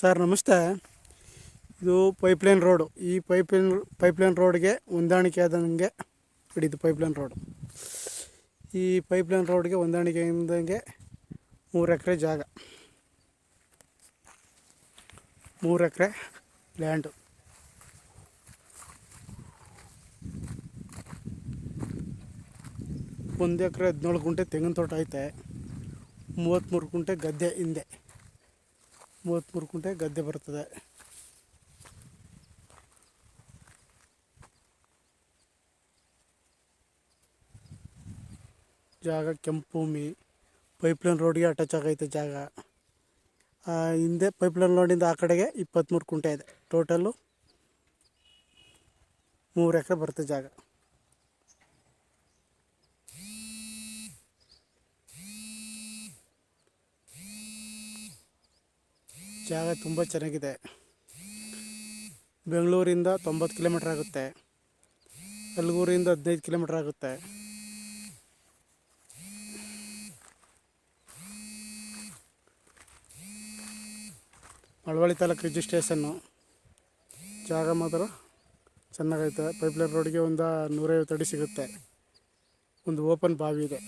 Sir ನಮಸ್ತೆ. ಇದು pipeline road. ಈ ಪೈಪ್ಲೈನ್ ಪೈಪ್ಲೈನ್ ರೋಡ್ಗೆ ಹೊಂದಾಣಿಕೆ ಆದಂಗೆ ಹಿಡಿದು ಪೈಪ್ಲೈನ್ ರೋಡು. ಈ ಪೈಪ್ಲೈನ್ ರೋಡ್ಗೆ ಹೊಂದಾಣಿಕೆ ಆದಂಗೆ ಮೂರು ಎಕರೆ ಜಾಗ. ಮೂರು ಎಕರೆ ಲ್ಯಾಂಡು. ಒಂದು ಎಕರೆ ಹದಿನೇಳು ಗುಂಟೆ ತೆಂಗಿನ ತೋಟ ಐತೆ. ಮೂವತ್ತ್ಮೂರು ಗುಂಟೆ ಗದ್ದೆ ಹಿಂದೆ. ಮೂವತ್ತ್ಮೂರು ಕುಂಟೆ ಗದ್ದೆ ಬರ್ತದೆ ಜಾಗ ಕೆಂಪು ಭೂಮಿ ಪೈಪ್ಲೈನ್ ರೋಡ್ಗೆ ಅಟ್ಯಾಚ್ ಆಗೈತೆ ಜಾಗ. ಹಿಂದೆ ಪೈಪ್ಲೈನ್ ರೋಡಿಂದ ಆ ಕಡೆಗೆ ಇಪ್ಪತ್ತ್ಮೂರು ಕುಂಟೆ ಇದೆ. ಟೋಟಲ್ಲು ಮೂರು ಎಕರೆ ಬರುತ್ತೆ ಜಾಗ. ಜಾಗ ತುಂಬ ಚೆನ್ನಾಗಿದೆ. ಬೆಂಗಳೂರಿಂದ ತೊಂಬತ್ತು ಕಿಲೋಮೀಟ್ರ್ ಆಗುತ್ತೆ. ಅಲ್ಗೂರಿಂದ ಹದಿನೈದು ಕಿಲೋಮೀಟ್ರ್ ಆಗುತ್ತೆ. ಮಳವಳ್ಳಿ ತಾಲೂಕು ರಿಜಿಸ್ಟ್ರೇಷನ್ನು ಜಾಗ ಮಾತ್ರ ಚೆನ್ನಾಗೈತೆ. ಪೈಪ್ಲೈನ್ ರೋಡ್ಗೆ ಒಂದು ನೂರೈವತ್ತು ಅಡಿ ಸಿಗುತ್ತೆ. ಒಂದು ಓಪನ್ ಬಾವಿ ಇದೆ.